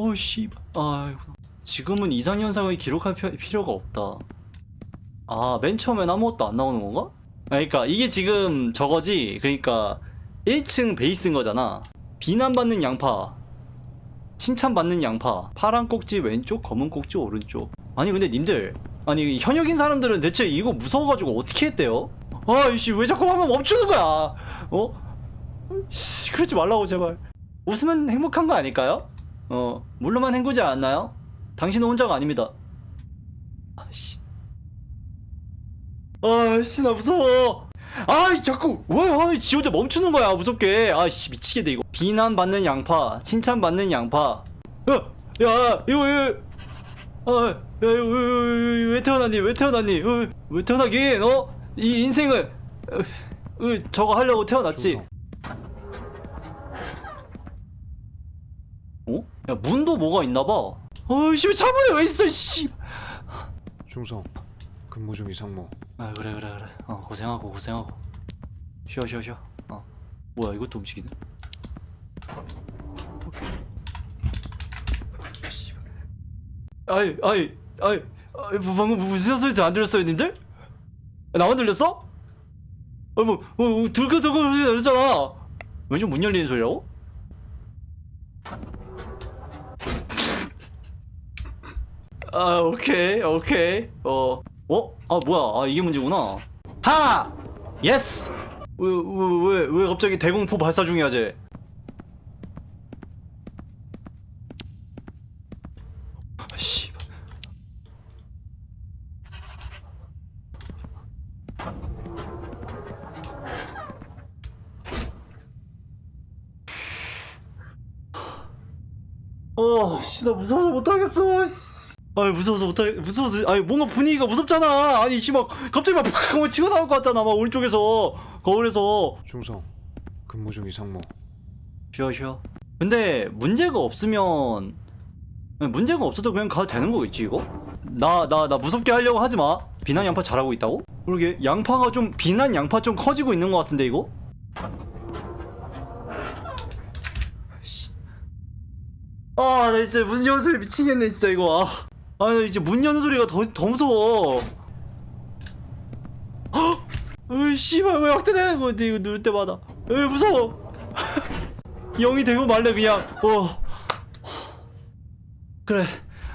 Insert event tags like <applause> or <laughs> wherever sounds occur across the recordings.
오씨. 아이고. 지금은 이상 현상을 기록할 피- 필요가 없다. 아 맨 처음엔 아무것도 안 나오는 건가? 아, 그러니까 이게 지금 저거지? 그러니까 1층 베이스인 거잖아. 비난받는 양파. 칭찬받는 양파. 파란 꼭지 왼쪽 검은 꼭지 오른쪽. 아니 근데 님들. 아니 현역인 사람들은 대체 이거 무서워가지고 어떻게 했대요? 아이씨 왜 자꾸 하면 멈추는 거야? 어? 씨 그러지 말라고 제발. 웃으면 행복한 거 아닐까요? 어 물로만 행구지 않나요? 당신은 혼자가 아닙니다 아씨 아씨 나 무서워 아이 자꾸 왜 아이 지 혼자 멈추는 거야 무섭게 아씨 미치겠네 이거 비난받는 양파 칭찬받는 양파 야 야 이거 이거 아, 야, 이거, 이거, 이거, 왜 태어났니? 왜 태어났니? 어, 왜 태어나긴? 어? 이 인생을 어, 어, 저거 하려고 태어났지. 충성. 어? 야 문도 뭐가 있나봐. 어이씨 왜 창문에 왜 있어? 씨. 충성. 근무 중 이상무. 아 그래 그래 그래. 어 고생하고 고생하고. 쉬어 쉬어 쉬어. 어 뭐야 이것도 움직이네. 아이 아이 아이 아이, 뭐 방금 무슨 소리 안 들렸어요 님들? 나만 들렸어? 어뭐 뭐, 들글들글 소리 들렸잖아. 왼쪽 문 열리는 소리라고? 아 오케이 오케이 어 어? 아 뭐야 아 이게 문제구나 하! 예스! 왜왜 왜 왜 갑자기 대공포 발사 중이야 쟤 아, 씨. 어, 씨, 나 무서워서 못하겠어, 씨. 아이, 무서워서 못하, 무서워서, 아니, 뭔가 분위기가 무섭잖아. 아니, 씨, 막, 갑자기 막, 팍! 하고 튀어나올 것 같잖아, 막, 오른쪽에서, 거울에서. 충성. 근무 중 이상무. 쉬어, 쉬어. 근데, 문제가 없으면, 아니, 문제가 없어도 그냥 가도 되는 거겠지, 이거? 나, 나, 나 무섭게 하려고 하지 마. 비난 양파 잘하고 있다고? 그러게, 양파가 좀, 비난 양파 좀 커지고 있는 것 같은데, 이거? 씨. 아, 나 진짜 문 여는 소리 미치겠네, 진짜, 이거. 아, 아, 나 이제 문 여는 소리가 더, 더 무서워. 헉! 으이, 씨발, 왜 확대되는 건데, 이거 누를 때마다. 으이, 무서워. <laughs> 영이 되고 말래, 그냥. 어. 그래.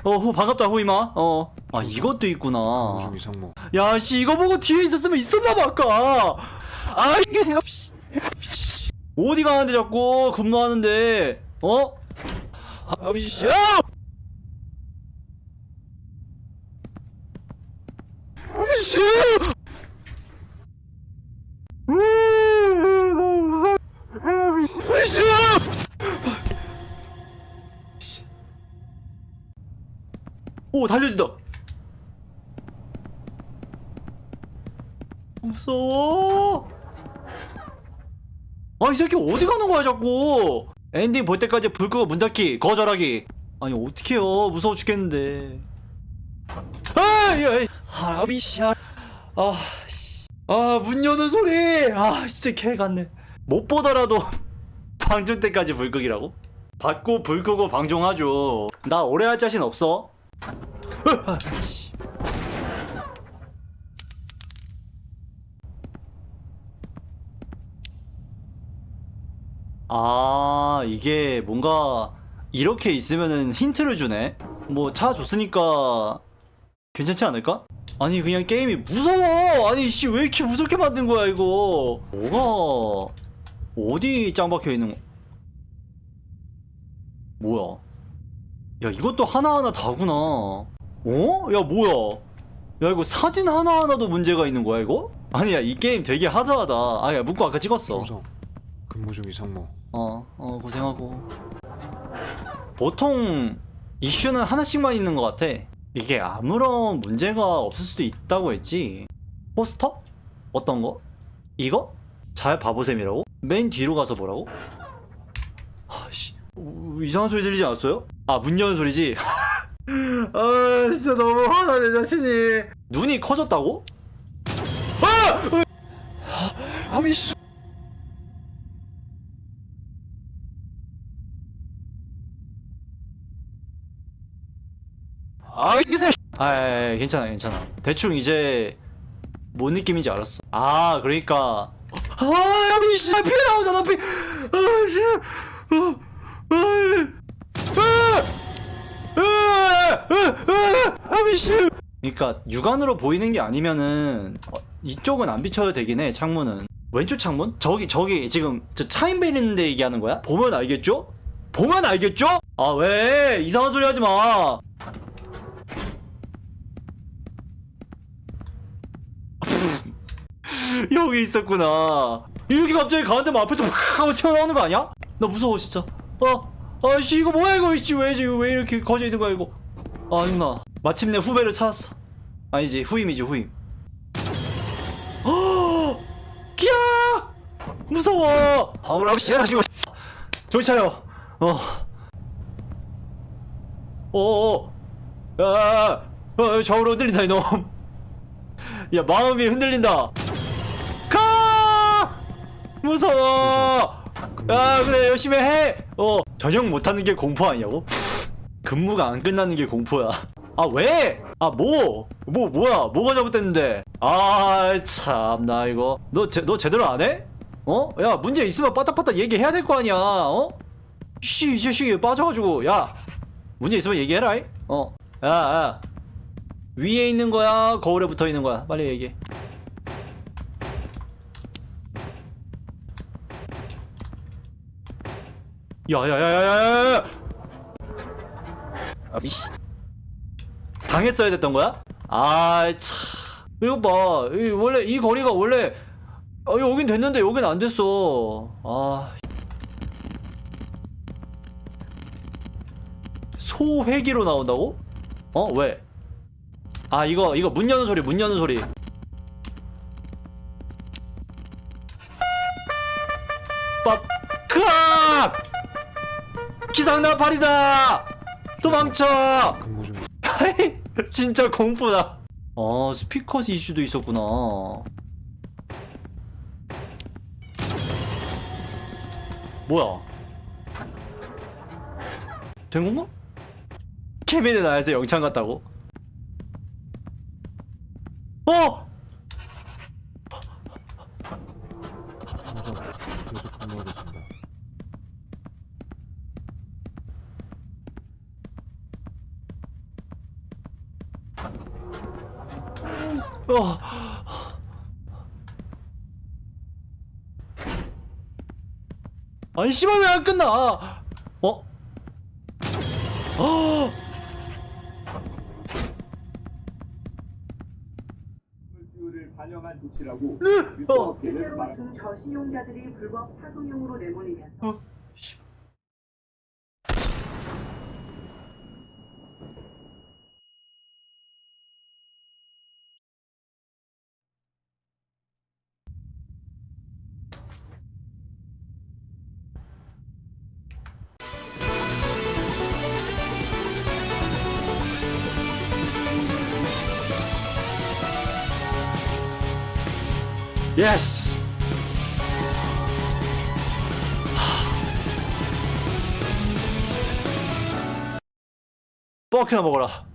어, 후, 반갑다, 후이마. 어. 아, 이것도 있구나. 근무 중 이상무. 야, 씨, 이거 보고 뒤에 있었으면 있었나봐, 아까. 아, 이게 생각, 씨. 어디 가는데 자꾸 근무하는데, 어? 아, 씨, 야! 씨. 오, 달려진다. 무서워. 아, 이 새끼 어디 가는 거야, 자꾸. 엔딩 볼 때까지 불 끄고 문 닫기, 거절하기. 아니, 어떡해요. 무서워 죽겠는데. 아, 야, 하비샤. 아, 씨. 아, 문 여는 소리. 아, 진짜 개 같네. 못 보더라도 <laughs> 방종 때까지 불 끄기라고? 받고 불 끄고 방종하죠. 나 오래 할 자신 없어. 아, 이게 뭔가 이렇게 있으면은 힌트를 주네? 뭐 차 줬으니까 괜찮지 않을까? 아니 그냥 게임이 무서워! 아니 씨 왜 이렇게 무섭게 만든 거야 이거 뭐가 어디 짱 박혀 있는 거 뭐야 야 이것도 하나하나 다구나 어? 야 뭐야 야 이거 사진 하나하나도 문제가 있는 거야 이거? 아니야 이 게임 되게 하드하다 아야 문구 아까 찍었어 충성. 근무 중 이상무. 어, 어, 고생하고. 보통 이슈는 하나씩만 있는 것 같아. 이게 아무런 문제가 없을 수도 있다고 했지. 포스터? 어떤 거? 이거? 잘 바보셈이라고? 맨 뒤로 가서 보라고? 아씨, 이상한 소리 들리지 않았어요? 아, 문 여는 소리지? <laughs> 아, 진짜 너무 화나, 내 자신이. 눈이 커졌다고? 아! 아미 씨. 아 예, 예, 괜찮아 괜찮아. 대충 이제 뭔 느낌인지 알았어. 아 그러니까. 아 미씨 피 나오잖아 피. 아씨. 어, 아 미씨. 그러니까 육안으로 보이는 게 아니면은 어, 이쪽은 안 비춰도 되긴 해 창문은. 왼쪽 창문? 저기 저기 지금 저 차인벨 있는데 얘기하는 거야? 보면 알겠죠? 보면 알겠죠? 아 왜? 이상한 소리 하지 마 여기 있었구나. 이렇게 갑자기 가는데 뭐 앞에서 확 하고 튀어나오는 거 아니야? 나 무서워 진짜. 어, 아씨 이거 뭐야 이거 이씨 왜, 이제 왜 이렇게 거져 있는 거야 이거? 아 누나 마침내 후배를 찾았어. 아니지 후임이지 후임. 어, 기야 무서워. 아무라고 시작하시고. 정신 차려. 어. 어어. 야, 어, 좌우로 흔들린다 이놈. 야 마음이 흔들린다. 가! 무서워. 야 그래 열심히 해. 어 저녁 못하는 게 공포 아니냐고? 근무가 안 끝나는 게 공포야. 아 왜? 아 뭐? 뭐 뭐야? 뭐가 잘못됐는데? 아 참나 이거 너 제, 너 제대로 안 해? 어? 야 문제 있으면 빠딱빠딱 얘기해야 될 거 아니야? 어? 씨, 이 자식이 빠져가지고 야 문제 있으면 얘기해라. 이? 어, 야, 야 위에 있는 거야? 거울에 붙어 있는 거야? 빨리 얘기해. 야야야야야야! 아 미씨. 당했어야 됐던 거야? 아 참. 이거 봐. 이 원래 이 거리가 원래 어, 여긴 됐는데 여긴 안 됐어. 아. 소회기로 나온다고? 어 왜? 아 이거 이거 문 여는 소리 문 여는 소리. 빡크악! 기상 나팔이다! 도망쳐! 근무 중 진짜 공포다. 아 스피커 이슈도 있었구나. 뭐야? 된 건가? 케빈의 나에서 영창 같다고? 어! 항상 계속 근무하겠습니다. 어. 아니 씨발 왜 안 끝나? 어? 어? 반영한 조치라고 어. 중 저신용자들이 불법 사금융으로 내몰리면서 예스! 뻑이나 먹어라.